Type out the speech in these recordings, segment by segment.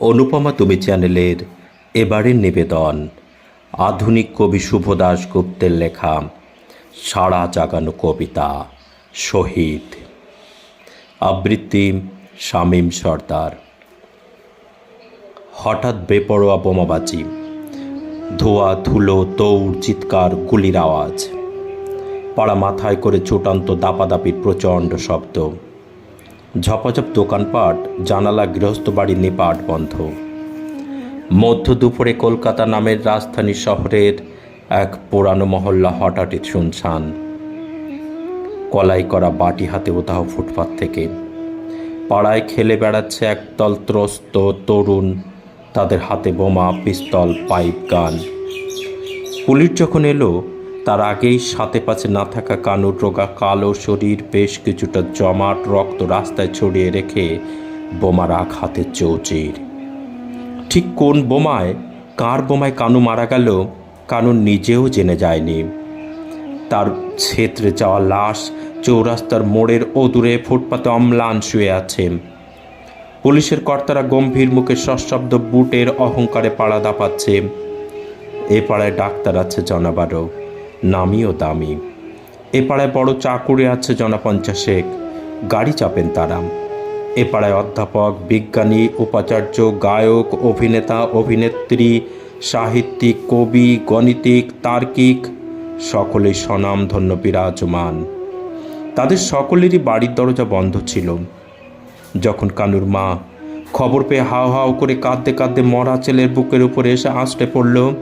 অনুপমা তুমি চ্যানেলের এবারের নিবেদন। আধুনিক কবি শুভদাস গুপ্তের লেখা, সাড়া জাগানো কবিতা, শহীদ। আবৃত্তি শামীম সর্দার। হঠাৎ বেপরোয়া বোমাবাজি, ধোয়া, ধুলো, দৌড়, চিৎকার, গুলির আওয়াজ, পাড়া মাথায় করে চূটান্ত দাপাদাপির প্রচণ্ড শব্দ। ঝপাঝপ দোকানপাট, জানালা গৃহস্থ বাড়ির নিপাট বন্ধ। মধ্য দুপুরে কলকাতা নামের রাজধানী শহরের এক পুরানো মহল্লা হঠাৎই শুনশান। কলাই করা বাটি হাতে উতাহ ফুটপাত থেকে। পাড়ায় খেলে বেড়াচ্ছে একদল ত্রস্ত তরুণ, তাদের হাতে বোমা, পিস্তল, পাইপ, গান। পুলিশ যখন এলো তার আগেই সাথে পাশে না থাকা কানুর রোগা কালো শরীর, বেশ কিছুটা জমাট রক্ত রাস্তায় ছড়িয়ে রেখে বোমার আঘাতে চৌচির। ঠিক কোন বোমায়, কার বোমায় কানু মারা গেল, কানু নিজেও জেনে যায়নি। তার ছেত্রে যাওয়া লাশ চৌরাস্তার মোড়ের অদূরে ফুটপাতে অম্লান শুয়ে আছে। পুলিশের কর্তারা গম্ভীর মুখে সশব্দ বুটের অহংকারে পাড়া দাপাচ্ছে। এ পাড়ায় ডাক্তার আছে জনাবারও নামিও দামি এ পাড়ায় বড় চাকুরে আছে জনা পঞ্চাশেক গাড়ি চাপেন তারা। এ পাড়ায় অধ্যাপক, বিজ্ঞানী, উপাচার্য, গায়ক, অভিনেতা, অভিনেত্রী, সাহিত্যিক, কবি, গণিতিক, তার্কিক সকলেই স্বনামধন্য বিরাজমান। তাদের সকলেরই বাড়ির দরজা বন্ধ ছিল। যখন কানুর মা খবর পেয়ে হাও হাও করে কাঁদতে কাঁদতে মরা ছেলের বুকের উপরে এসে আঁচড়ে পড়ল,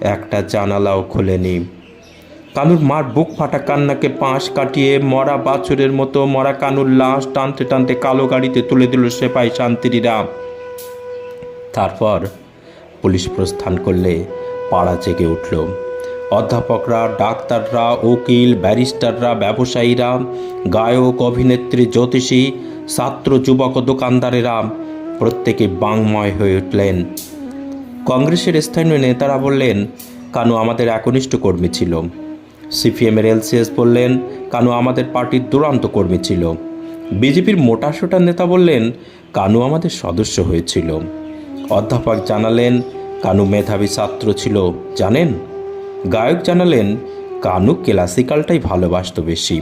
একটা জানালাও খোলেনি। কানুর মার বুক ফাটা কান্নাকে পাশ কাটিয়ে মরা বাছুরের মতো মরা কানুর লাশ টানতে টানতে কালো গাড়িতে তুলে দিল সেপাই শান্তিরা তারপর পুলিশ প্রস্থান করলে পাড়া জেগে উঠল। অধ্যাপকরা, ডাক্তাররা, উকিল, ব্যারিস্টাররা, ব্যবসায়ীরা, গায়ক, অভিনেত্রী, জ্যোতিষী, ছাত্র, যুবক দোকানদারেরা প্রত্যেকে বাংময় হয়ে উঠলেন। কংগ্রেসের স্থানীয় নেতারা বললেন, কানু আমাদের একনিষ্ঠ কর্মী ছিল। সিপিএমের এলসিএস বললেন, কানু আমাদের পার্টির দুরান্ত কর্মী ছিল। বিজেপির মোটাসোটা নেতা বললেন, কানু আমাদের সদস্য হয়েছিল। অধ্যাপক জানালেন, কানু মেধাবী ছাত্র ছিল, জানেন? গায়ক জানালেন, কানু ক্লাসিক্যালটাই ভালোবাসত বেশি।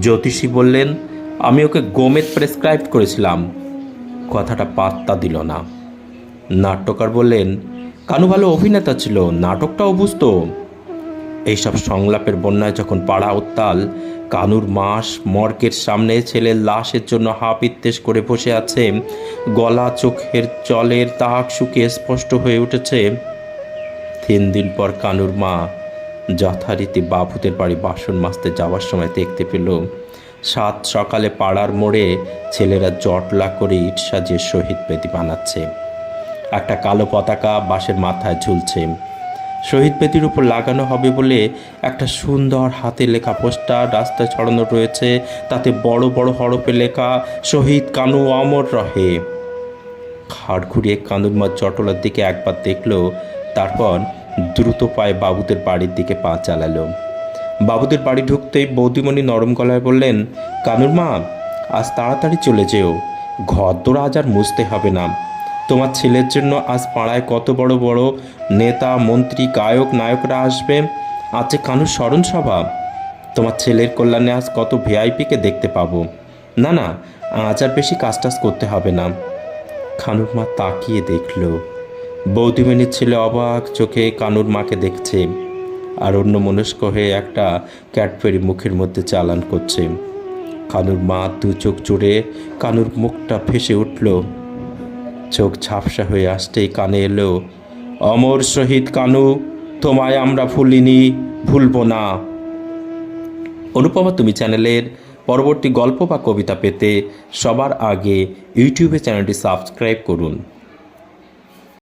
জ্যোতিষী বললেন, আমি ওকে গোমেদ প্রেসক্রাইব করেছিলাম। কথাটা পাত্তা দিল না। নাট্যকার বললেন, কানু ভালো অভিনেতা ছিল, নাটকটাও বুঝতো। এইসব সংলাপের বন্যায় যখন পাড়া উত্তাল, কানুর মাস মর্কের সামনে ছেলের লাশের জন্য হাপিত্তেশ করে বসে আছে, গলা চোখের জলের তাক শুকিয়ে স্পষ্ট হয়ে উঠেছে, তিন দিন পর কানুর মা যথারীতি বাবুদের বাড়ি বাসন মাজতে যাওয়ার সময় দেখতে পেল, সাত সকালে পাড়ার মোড়ে ছেলেরা জটলা করে ইট সাজিয়ে শহীদ বেদি বানাচ্ছে। একটা কালো পতাকা বাঁশের মাথায় ঝুলছে। শহীদ বেদির উপর লাগানো হবে বলে একটা সুন্দর হাতে লেখা পোস্টার রাস্তায় ছড়ানো রয়েছে। তাতে বড় বড় হরফে লেখা, শহীদ কানু অমর রহে। খাড় ঘুরিয়ে কানুর মা জটলার দিকে একবার দেখল, তারপর দ্রুত পায়ে বাবুদের বাড়ির দিকে পা চালালো। বাবুদের বাড়ি ঢুকতেই বৌদিমণি নরম গলায় বললেন, কানুর মা, আজ তাড়াতাড়ি চলে যেও। ঘর দোর আজ আর মুছতে হবে না। তোমার ছেলের জন্য আজ পাড়ায় কত বড় বড় নেতা, মন্ত্রী, গায়ক, নায়করা আসবে? আছে কানুর স্মরণ সভা। তোমার ছেলের কল্যাণে আজ কত ভিআইপিকে দেখতে পাবো। না না, আজ আর বেশি কাজ টাজ করতে হবে না। খানুর মা তাকিয়ে দেখল। বৌদিমণির ছেলে অবাক চোখে কানুর মাকে দেখছে আর অন্য মনস্ক হয়ে একটা ক্যাটফেরি মুখের মধ্যে চালান করছে। কানুর মা দু চোখ জুড়ে কানুর মুখটা ফেসে উঠল। চোখ ঝাপসা হয়ে আসতেই কানে এলো, অমর শহীদ কানু, তোমায় আমরা ভুলিনি, ভুলব না। অনুপমা, তুমি চ্যানেলের পরবর্তী গল্প বা কবিতা পেতে সবার আগে ইউটিউবে চ্যানেলটি সাবস্ক্রাইব করুন।